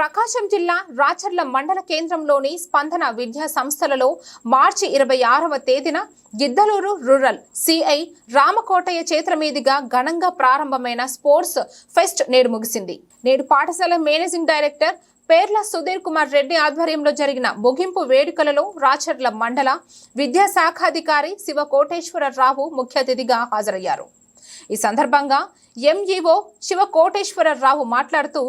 ప్రకాశం జిల్లా రాచర్ల మండల కేంద్రంలోని స్పందన విద్యా సంస్థలలో మార్చి ఇరవై ఆరవ తేదీన గిద్దలూరు రూరల్ సిఐ రామకోటయ్య చేతుల మీదుగా ఘనంగా ప్రారంభమైన స్పోర్ట్స్ ఫెస్ట్ నేడు ముగిసింది. నేడు పాఠశాల మేనేజింగ్ డైరెక్టర్ పేర్ల సుధీర్ కుమార్ రెడ్డి ఆధ్వర్యంలో జరిగిన ముగింపు వేడుకలలో రాచర్ల మండల విద్యాశాఖాధికారి శివ కోటేశ్వరరావు ముఖ్య అతిథిగా హాజరయ్యారు. ఈ సందర్భంగా ఎంఈఓ శివ కోటేశ్వరరావు మాట్లాడుతూ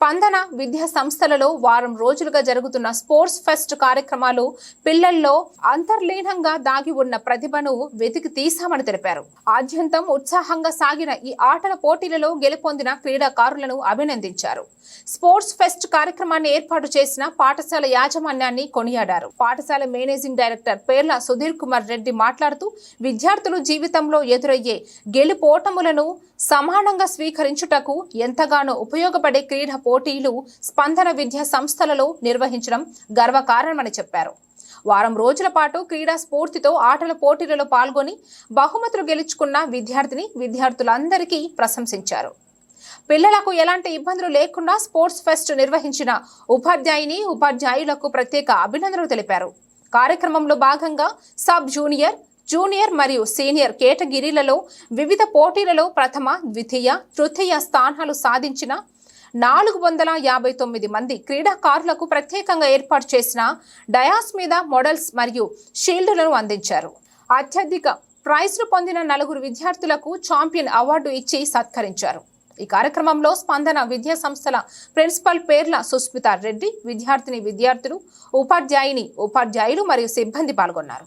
స్పందన విద్యా సంస్థలలో వారం రోజులుగా జరుగుతున్న స్పోర్ట్స్ ఫెస్ట్ కార్యక్రమాలు పిల్లల్లో అంతర్లీనంగా దాగి ఉన్న ప్రతిభను వెతికి తీశామని తెలిపారు. ఆద్యంతం ఉత్సాహంగా సాగిన ఈ ఆటల పోటీలలో గెలుపొందిన క్రీడాకారులను అభినందించారు. స్పోర్ట్స్ ఫెస్ట్ కార్యక్రమాన్ని ఏర్పాటు చేసిన పాఠశాల యాజమాన్యాన్ని కొనియాడారు. పాఠశాల మేనేజింగ్ డైరెక్టర్ పేర్ల సుధీర్ కుమార్ రెడ్డి మాట్లాడుతూ విద్యార్థులు జీవితంలో ఎదురయ్యే గెలుపోటములను సమానంగా స్వీకరించుటకు ఎంతగానో ఉపయోగపడే క్రీడా పోటీలు స్పందన విద్యా సంస్థలలో నిర్వహించడం గర్వకారణమని చెప్పారు. వారం రోజుల పాటు క్రీడా స్ఫూర్తితో ఆటల పోటీలలో పాల్గొని బహుమతులు గెలుచుకున్న విద్యార్థిని విద్యార్థులందరికీ ప్రశంసించారు. పిల్లలకు ఎలాంటి ఇబ్బందులు లేకుండా స్పోర్ట్స్ ఫెస్ట్ నిర్వహించిన ఉపాధ్యాయుని ఉపాధ్యాయులకు ప్రత్యేక అభినందనలు తెలిపారు. కార్యక్రమంలో భాగంగా సబ్ జూనియర్ జూనియర్ మరియు సీనియర్ కేటగిరీలలో వివిధ పోటీలలో ప్రథమ ద్వితీయ తృతీయ స్థానాలు సాధించిన నాలుగు వందల యాభై తొమ్మిది మంది క్రీడాకారులకు ప్రత్యేకంగా ఏర్పాటు చేసిన డయాస్ మీద మోడల్స్ మరియు షీల్డులను అందించారు. అత్యధిక ప్రైజ్ను పొందిన నలుగురు విద్యార్థులకు ఛాంపియన్ అవార్డు ఇచ్చి సత్కరించారు. ఈ కార్యక్రమంలో స్పందన విద్యా సంస్థల ప్రిన్సిపల్ పేర్ల సుస్మిత రెడ్డి విద్యార్థిని విద్యార్థులు ఉపాధ్యాయుని ఉపాధ్యాయులు మరియు సిబ్బంది పాల్గొన్నారు.